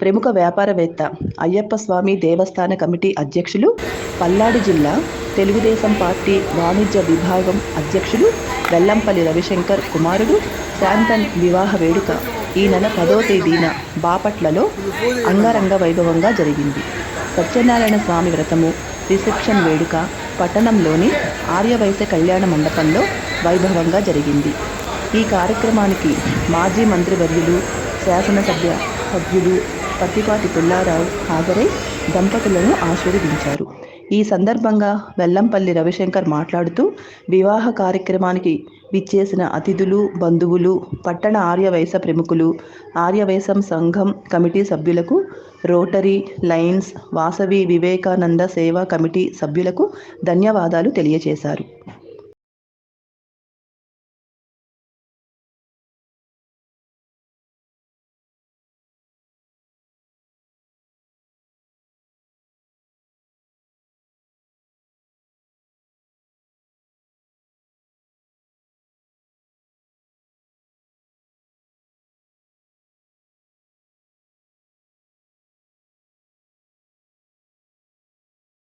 ప్రముఖ వ్యాపారవేత్త అయ్యప్ప స్వామి దేవస్థాన కమిటీ అధ్యక్షులు పల్నాడు జిల్లా తెలుగుదేశం పార్టీ వాణిజ్య విభాగం అధ్యక్షులు వెల్లంపల్లి రవిశంకర్ కుమారుడు శాంతన్ వివాహ వేడుక ఈ నెల పదో తేదీన బాపట్లలో అంగరంగ వైభవంగా జరిగింది. సత్యనారాయణ స్వామి వ్రతము రిసెప్షన్ వేడుక పట్టణంలోని ఆర్యవైశ్య కళ్యాణ మండపంలో వైభవంగా జరిగింది. ఈ కార్యక్రమానికి మాజీ మంత్రివర్యులు శాసనసభ్య సభ్యులు పత్తిపాటి పుల్లారావు హాజరై దంపతులను ఆశీర్వదించారు. ఈ సందర్భంగా వెల్లంపల్లి రవిశంకర్ మాట్లాడుతూ వివాహ కార్యక్రమానికి విచ్చేసిన అతిథులు బంధువులు పట్టణ ఆర్యవైశ్య ప్రముఖులు ఆర్యవైశ్యం సంఘం కమిటీ సభ్యులకు రోటరీ లైన్స్ వాసవి వివేకానంద సేవా కమిటీ సభ్యులకు ధన్యవాదాలు తెలియజేశారు